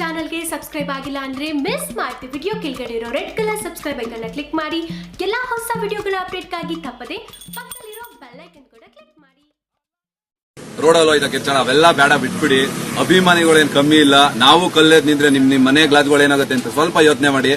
ಚಾನಲ್ಗೆ ಸಬ್ಸ್ಕ್ರೈಬ್ ಆಗಿಲ್ಲ ಅಂದ್ರೆ ಮಿಸ್ ಮಾಡ್ತೀವಿ ವಿಡಿಯೋ ಕೆಳಗಡೆ ಇರೋ ರೆಡ್ ಕಲರ್ ಸಬ್ಸ್ಕ್ರೈಬ್ ಐಕನ್ನ ಕ್ಲಿಕ್ ಮಾಡಿ. ಎಲ್ಲಾ ಹೊಸ ವಿಡಿಯೋಗಳ ಅಪ್ಡೇಟ್ಗಾಗಿ ತಪ್ಪದೆ ಪಕ್ಕದಲ್ಲಿರೋ ಬೆಲ್ ಐಕನ್ ಕೂಡ ಕ್ಲಿಕ್ ಮಾಡಿ. ರೋಡಲ್ಲಿ ಹೋಯ್ತಾ ಕಿರ್ಚಣ ಅವೆಲ್ಲ ಬೇಡ, ಬಿಟ್ಬಿಡಿ. ಅಭಿಮಾನಿಗಳೇನ್ ಕಮ್ಮಿ ಇಲ್ಲ. ನಾವು ಕಲ್ಲೇದ್ ನಿಂದ್ರೆ ನಿಮ್ ನಿಮ್ ಮನೆ ಗ್ಲಾಸ್ಗಳು ಏನಾಗುತ್ತೆ ಅಂತ ಸ್ವಲ್ಪ ಯೋಚನೆ ಮಾಡಿ.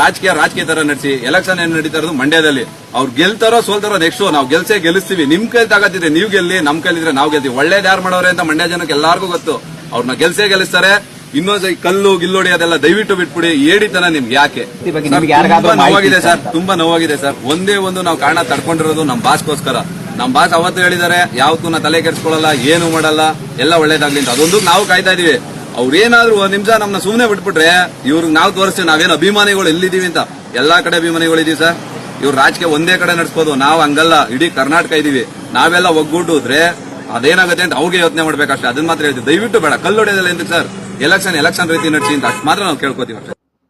ರಾಜಕೀಯ ರಾಜಕೀಯ ತರ ನಡೆಸಿ. ಎಲೆಕ್ಷನ್ ಏನ್ ನಡೀತಾ ಇರೋದು ಮಂಡ್ಯದಲ್ಲಿ. ಅವ್ರು ಗೆಲ್ತಾರೋ ಸೋಲ್ತಾರೋ ನೆಕ್ಸ್ಟ್ ನಾವು ಗೆಲ್ಸೇ ಗೆಲ್ಲಿಸ್ತೀವಿ. ನಿಮ್ ಕೈ ತಾಗತ್ತಿದೆ ನೀವು ಗೆಲ್ಲಿ, ನಮ್ ಕೈಲಿದ್ರೆ ನಾವು ಗೆಲ್ತೀವಿ. ಒಳ್ಳೇದ್ ಯಾರು ಮಾಡೋರೆ ಅಂತ ಮಂಡ್ಯ ಜನಕ್ಕೆ ಎಲ್ಲಾರ್ಗೂ ಗೊತ್ತು. ಅವ್ರನ್ನ ಗೆಲ್ಸೇ ಗೆಲ್ಲಿಸ್ತಾರೆ. ಇನ್ನೊಂದ್ ಕಲ್ಲು ಗಿಲ್ಲೋಡಿ ಅದೆಲ್ಲ ದಯವಿಟ್ಟು ಬಿಟ್ಬಿಡಿ. ಏಡಿತನ ನಿಮ್ಗೆ ಯಾಕೆ? ತುಂಬಾ ನೋವಾಗಿದೆ ಸರ್ ತುಂಬಾ ನೋವಾಗಿದೆ ಸರ್. ಒಂದೇ ಒಂದು ನಾವು ಕಾರಣ ತಡ್ಕೊಂಡಿರೋದು ನಮ್ ಬಾಸ್ಗೋಸ್ಕರ. ನಮ್ ಬಾಸ್ ಅವತ್ತು ಹೇಳಿದಾರೆ ಯಾವತ್ತೂ ನಾ ತಲೆ ಕೆಡ್ಸ್ಕೊಳಲ್ಲ ಏನು ಮಾಡಲ್ಲ ಎಲ್ಲ ಒಳ್ಳೇದಾಗ್ಲಿ ಅಂತ. ಅದೊಂದು ನಾವು ಕಾಯ್ತಾ ಇದೀವಿ. ಅವ್ರೇನಾದ್ರೂ ಒಂದ್ ನಿಮಿಷ ನಮ್ನ ಸುಮ್ನೆ ಬಿಟ್ಬಿಟ್ರೆ ಇವ್ರಿಗೆ ನಾವು ತೋರಿಸ್ತೀವಿ ನಾವೇನು ಅಭಿಮಾನಿಗಳು ಎಲ್ಲಿದೀವಿ ಅಂತ. ಎಲ್ಲಾ ಕಡೆ ಅಭಿಮಾನಿಗಳು ಇದೀವಿ ಸರ್. ಇವ್ರು ರಾಜಕೀಯ ಒಂದೇ ಕಡೆ ನಡೆಸ್ಬೋದು. ನಾವು ಹಂಗಲ್ಲ ಇಡೀ ಕರ್ನಾಟಕ ಇದೀವಿ. ನಾವೆಲ್ಲ ಒಗ್ಗೂಡಿದ್ರೆ ಅದೇನಾಗುತ್ತೆ ಅಂತ ಅವ್ರಿಗೆ ಯೋಚನೆ ಮಾಡ್ಬೇಕಷ್ಟೇ. ಅದನ್ನ ಮಾತ್ರ ಹೇಳ್ತೀವಿ. ದಯವಿಟ್ಟು ಬೇಡ. ಕಲ್ಲೊಡೆಯೋದಲ್ಲ ಅಂತ ಸರ್? ಎಲೆಕ್ಷನ್ ಎಲೆಕ್ಷನ್ ರೀತಿ ನಡೆಸಿ ಅಂತ ಮಾತ್ರ ನಾವು ಕೇಳ್ಕೊತೀವಿ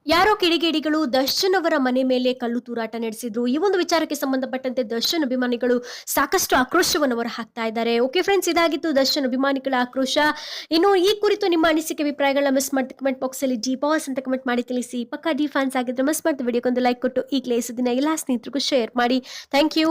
ಯಾರೋ ಕಿಡಿಗೇಡಿಗಳು ದರ್ಶನ್ ಅವರ ಮನೆ ಮೇಲೆ ಕಲ್ಲು ತೂರಾಟ ನಡೆಸಿದ್ರು. ಈ ಒಂದು ವಿಚಾರಕ್ಕೆ ಸಂಬಂಧಪಟ್ಟಂತೆ ದರ್ಶನ್ ಅಭಿಮಾನಿಗಳು ಸಾಕಷ್ಟು ಆಕ್ರೋಶವನ್ನು ಹೊರ ಹಾಕ್ತಾ ಇದ್ದಾರೆ. ಓಕೆ ಫ್ರೆಂಡ್ಸ್ ಇದಾಗಿತ್ತು ದರ್ಶನ್ ಅಭಿಮಾನಿಗಳ ಆಕ್ರೋಶ. ಇನ್ನು ಈ ಕುರಿತು ನಿಮ್ಮ ಅನಿಸಿಕೆ, ಅಭಿಪ್ರಾಯಗಳನ್ನ ಮಿಸ್ ಮಾಡಿ ಕಮೆಂಟ್ ಬಾಕ್ಸ್ ಅಲ್ಲಿ ಜಿ ಬಾಸ್ ಅಂತ ಕಮೆಂಟ್ ಮಾಡಿ ತಿಳಿಸಿ. ಪಕ್ಕ ಡಿ ಫ್ಯಾನ್ಸ್ ಆಗಿದ್ರೆ ಮಿಸ್ ಮಾಡಿದ ವಿಡಿಯೋಗೊಂದು ಲೈಕ್ ಕೊಟ್ಟು ಈಗಲೇ ಈ ಸುದ್ದಿನ ಎಲ್ಲ ಸ್ನೇಹಿತರಿಗೂ ಶೇರ್ ಮಾಡಿ. Thank you